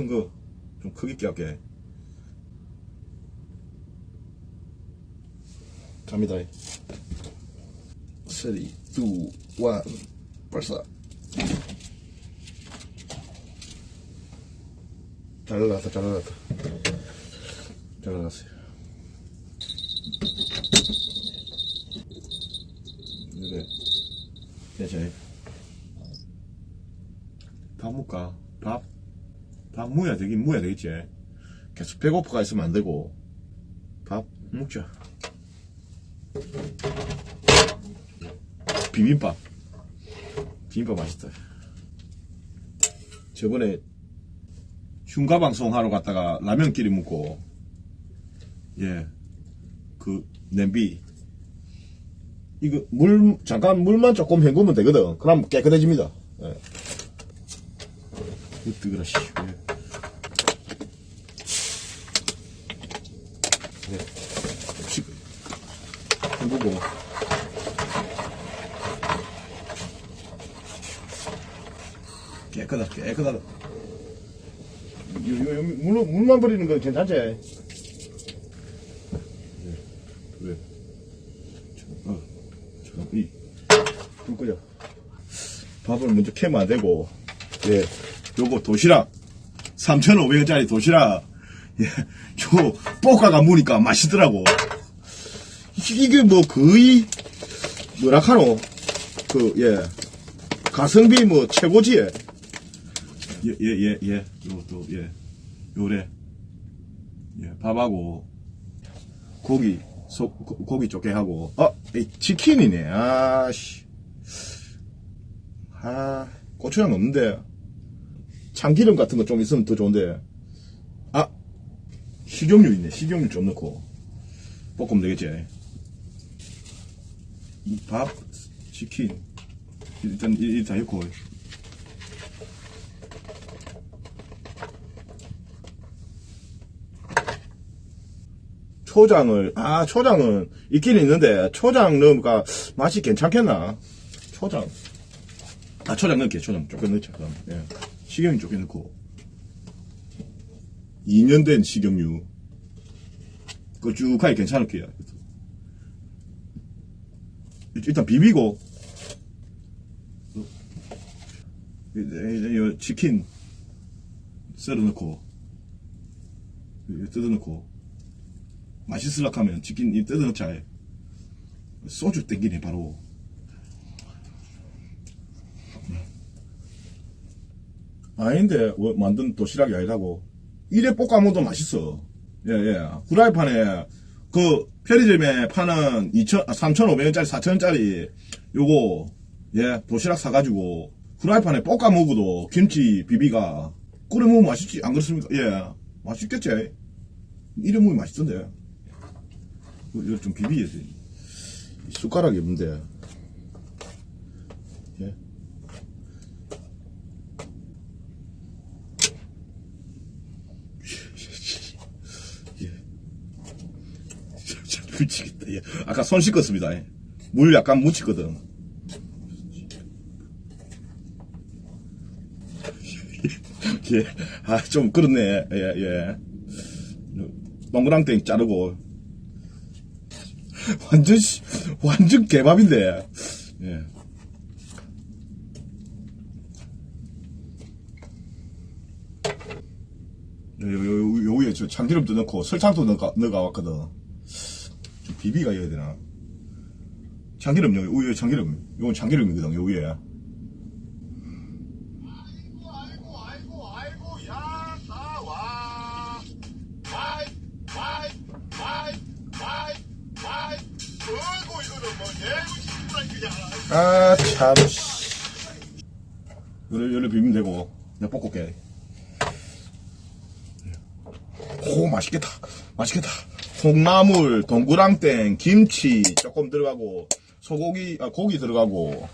큰 거 좀 크게 끼할게. 갑니다. 3, 2, 1, 발사. 잘 나갔다, 잘 나갔다. 잘 나갔어요. 그래. 괜찮아요. 밥 먹까? 먹어야 되긴 먹어야 되겠지. 계속 배고프가 있으면 안 되고. 밥 먹자. 비빔밥. 비빔밥 맛있다. 저번에 흉가 방송 하러 갔다가 라면끼리 먹고, 예, 그 냄비. 이거 물, 잠깐 물만 조금 헹구면 되거든. 그럼 깨끗해집니다. 예. 뜨거라, 씨. 예. 예. 씩 헹구고. 깨끗하다, 깨끗하다. 요, 요, 요, 물, 물만 버리는 거 괜찮지? 예. 그래. 어, 잠깐, 이, 불 끄자. 밥을 먼저 캐면 안 되고, 예, 요거 도시락, 3,500원짜리 도시락, 예, 요, 볶아가 무니까 맛있더라고. 이- 이게 뭐 거의, 뭐라 카노? 그, 예, 가성비 뭐 최고지, 예. 예, 예, 예, 예, 요, 또, 예, 요래. 예, 밥하고, 고기, 소, 고, 고기 쪼개 하고, 어, 이 치킨이네, 아씨. 아, 고추장 없는데. 참기름 같은 거 좀 있으면 더 좋은데. 아, 식용유 있네. 식용유 좀 넣고. 볶으면 되겠지. 이 밥, 치킨. 일단, 이, 이다 넣고. 초장을, 아, 초장은 있긴 있는데, 초장 넣으니까 맛이 괜찮겠나? 초장. 아, 초장 넣을게, 초장. 조금 넣자, 그럼. 예. 식용유 조금 넣고. 2년 된 식용유. 걸쭉하게 괜찮을게요. 일단 비비고. 이- 치킨 썰어 넣고. 뜯어 넣고. 맛있을락 하면 치킨 이 뜯어 넣자. 소주 땡기네, 바로. 아닌데 왜 만든 도시락이 아니라고 이래 볶아 먹어도 맛있어 예예 후라이팬에 그 편의점에 파는 2천 3,500원짜리 4,000원짜리 요거 예 도시락 사가지고 후라이팬에 볶아 먹어도 김치 비비가 끓여 먹으면 맛있지. 안 그렇습니까? 예 맛있겠지. 이래 먹으면 맛있던데. 이거 좀 비비야 돼 숟가락이 없는데 예 참 미치겠다. 예. 아까 손 씻었습니다. 예. 물 약간 묻히거든. 예. 아, 좀 그렇네. 예, 예. 동그랑땡 자르고. 완전, 씨- 완전 개밥인데. 예. 요, 요, 요, 위에 저 참기름도 넣고 설탕도 넣어가, 넣어가 왔거든. 좀 비비가 해야 되나? 참기름 여기 위에 참기름. 이건 참기름이거든. 요 위에. 아이고 아이고 아이고 야 나와 아이 아이 아이 아이 아이 어이구 이거는 뭐 그냥 아, 참. 비비면 되고. 내가 볶을게. 오, 맛있겠다. 맛있겠다. 콩나물, 동그랑땡, 김치 조금 들어가고, 소고기, 아, 고기 들어가고,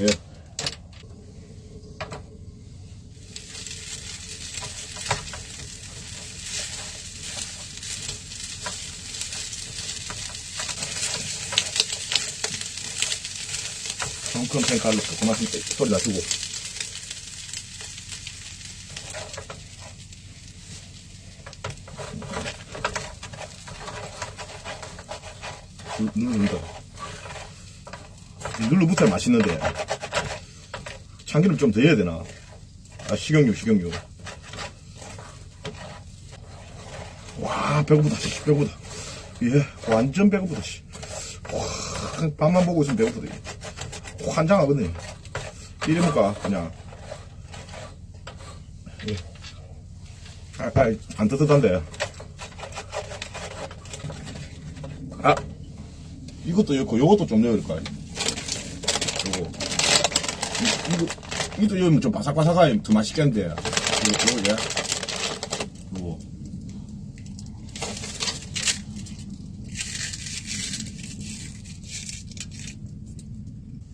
예. 덩큰 칼로 그만큼 소리 놔주고. 눌- 눌러준다. 눌러붙어야 맛있는데. 참기름 좀 더 해야 되나? 아, 식용유, 식용유. 와, 배고프다, 씨, 배고프다. 예, 완전 배고프다, 씨. 와, 밥만 보고 있으면 배고프다. 환장하거든. 이래 먹까, 그냥. 예. 아, 아, 안 뜨뜻한데. 아, 이것도 넣고, 요것도 좀 넣을 거야. 요거. 이, 이거, 이것도 넣으면 좀 바삭바삭하게 더 맛있겠는데. 요거.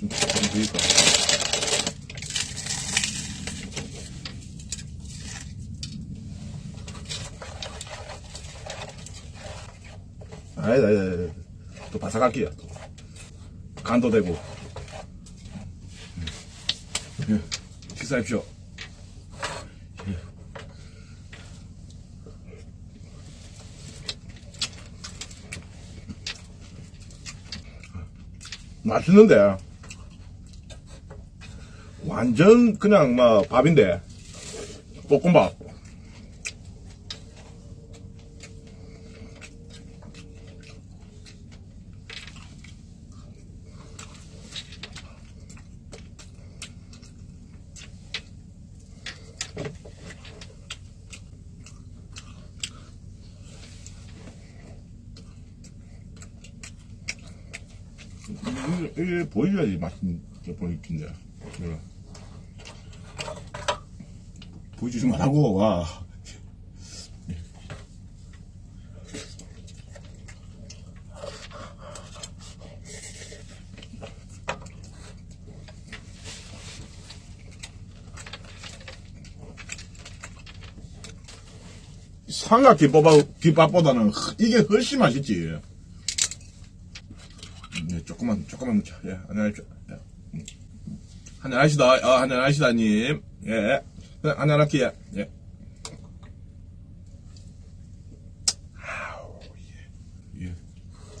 좀, 좀 드릴까? 아니다, 아니다. 또 바삭할게요. 또. 간도 되고. 예, 식사합시오. 예. 맛있는데. 완전 그냥 막 밥인데. 볶음밥. 이게, 이게 보여줘야지 맛있는 게 보이긴데. 이거. 보여주지 말라고, 와. 삼각김밥, 김밥보다는 이게 훨씬 맛있지. 네, 조금만, 조금만 넣자. 예, 안녕하십시오. 예. 음. 한잔하시다, 아, 한잔하시다님. 예. 한잔할게요. 예. 아우, 예. 예.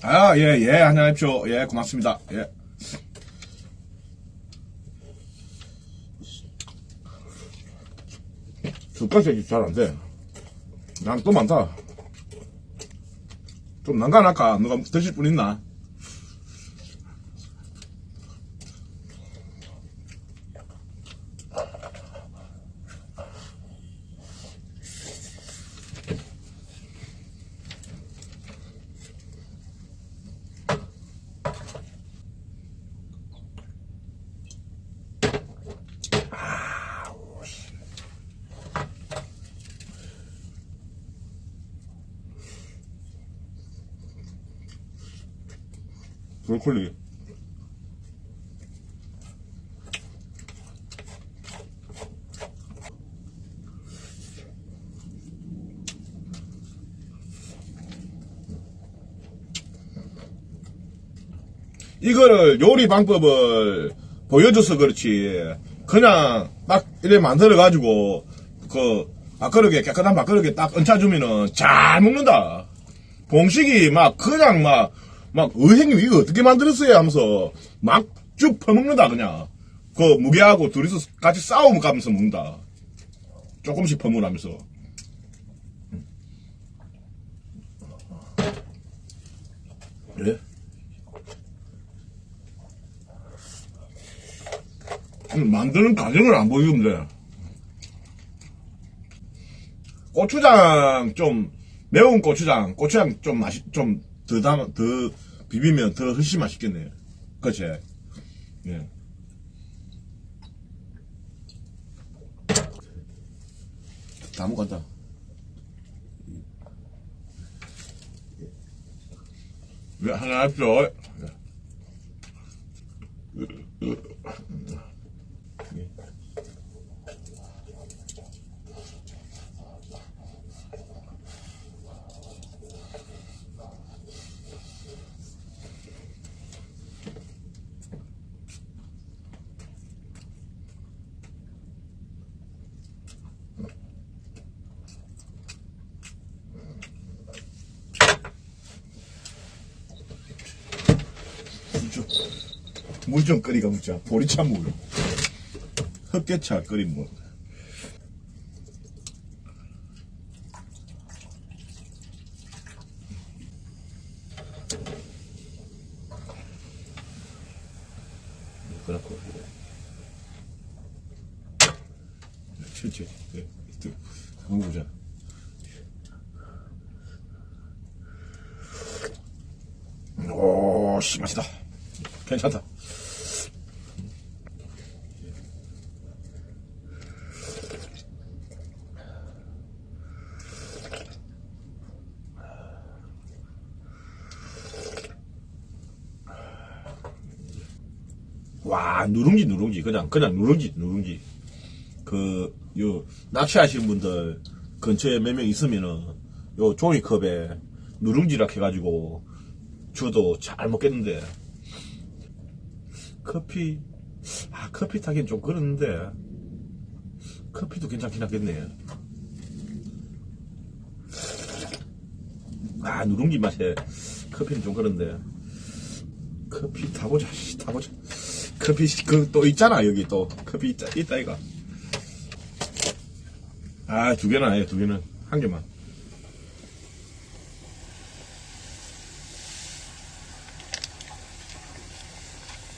아, 예, 예, 한잔하십시오. 예, 고맙습니다. 예. 젓가락이 잘 안 돼. 난 또 많다. 좀 난간할까? 누가 드실 분 있나? 브로콜리. 이거를 요리 방법을 보여줘서 그렇지. 그냥 딱 이래 만들어 가지고 그 밥그릇에 깨끗한 밥그릇에 딱 얹혀주면은 잘 먹는다. 봉식이 막 그냥 막, 막 의행님 이거 어떻게 만들었어요 하면서 막 쭉 퍼먹는다 그냥. 그 무게하고 둘이서 같이 싸움 가면서 먹는다. 조금씩 퍼먹으면서. 그래? 음, 만드는 과정을 안 보이면 돼. 고추장 좀 매운 고추장, 고추장 좀 맛이 좀 더 담, 더 비비면 더 훨씬 맛있겠네요. 그치? 예. 다 먹었다. 왜 하나 합시 물 좀 끓이가 먹자. 보리차 물. 흑개차 끓인 물. 그렇고. 천천히. 네, 또, 한번 보자. 오, 씨, 맛있다. 괜찮다. 와, 누룽지, 누룽지. 그냥, 그냥 누룽지, 누룽지. 그, 요, 낚시하시는 분들 근처에 몇 명 있으면은, 요 종이컵에 누룽지라 해가지고, 저도 잘 먹겠는데, 커피, 아, 커피 타긴 좀 그렇는데, 커피도 괜찮긴 하겠네. 아, 누룽지 맛에 커피는 좀 그런데, 커피 타보자, 씨, 타보자. 커피, 그, 또 있잖아, 여기 또. 커피 있다, 있다, 이거. 아, 두 개는 아니에요, 두 개는. 한 개만.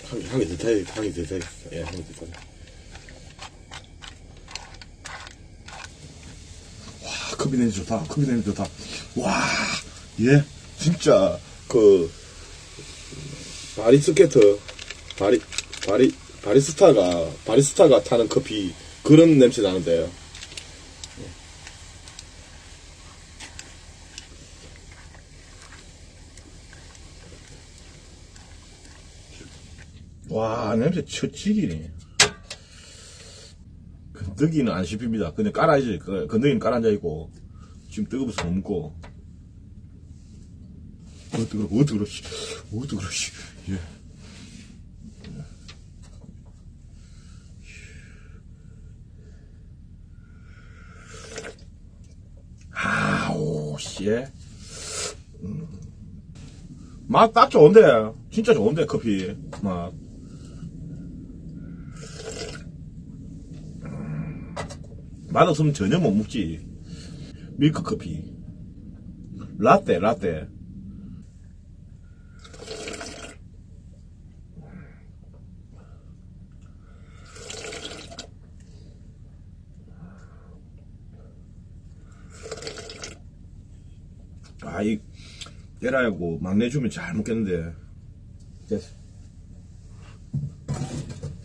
한, 개- 한개 더 타야 한개 더 타야 예, 아, 커피 냄새 좋다. 커피 냄새 좋다. 와, 예, 진짜, 그, 바리 스케트, 바리, 바리, 바리스타가, 바리스타가 타는 커피, 그런 냄새 나는데요. 와, 냄새 처치기네. 건더기는 안 씹힙니다. 근데 깔아야지. 그, 건더기는 깔아 앉아있고, 지금 뜨거워서 못 먹고. 어, 뜨거워, 어, 뜨거워, 씨. 어, 뜨거워, 씨. 예. 아 오, 씨. 음. 맛딱 좋은데. 진짜 좋은데, 커피. 맛. 맛없으면 전혀 못 먹지. 밀크 커피. 라떼, 라떼. 아, 이, 깨라하고 막내 주면 잘 먹겠는데. 됐어.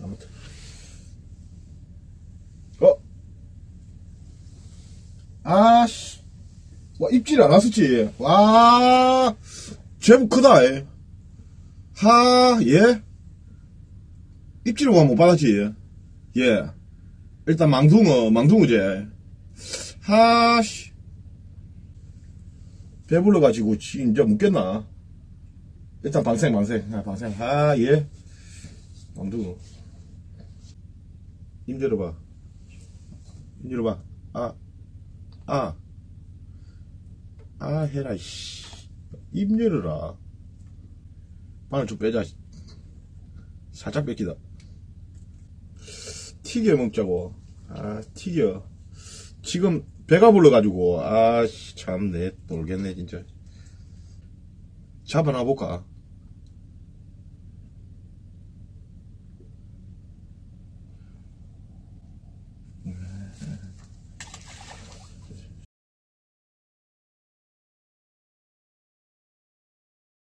아무튼. 어? 아씨. 와, 입질 안 왔었지. 와, 제법 크다, 예. 하, 예. 입질을 와 못 받았지. 예. 일단 망둥어, 망둥어제. 하, 씨. 배불러가지고, 지- 이제 묻겠나? 일단 방생, 방생. 아, 방생. 아, 예. 망둥어. 힘 열어봐. 힘 열어봐. 아, 아. 아, 해라, 씨. 입 열어라. 바늘 좀 빼자. 살짝 뺏기다. 튀겨 먹자고. 아, 튀겨. 지금 배가 불러가지고, 아, 씨, 참, 내, 놀겠네, 진짜. 잡아놔 볼까?